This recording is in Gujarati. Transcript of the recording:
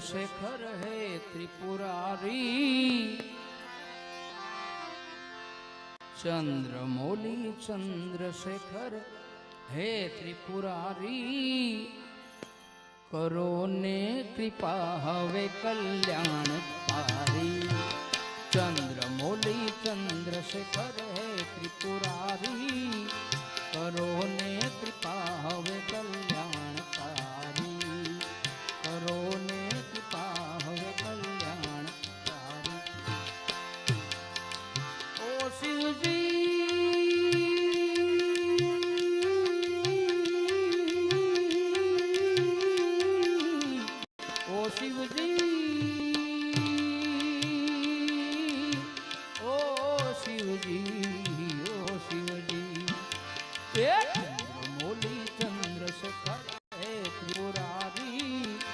શેખર હે ત્રિપુરારી? ચંદ્રમૌલી ચંદ્રશેખર હે ત્રિપુરારી? કરો ને કૃપા હવે કલ્યાણ પારી ચંદ્રમૌલી ચંદ્રશેખર હે ત્રિપુરારી? ओ शिव जी ओ शिव जी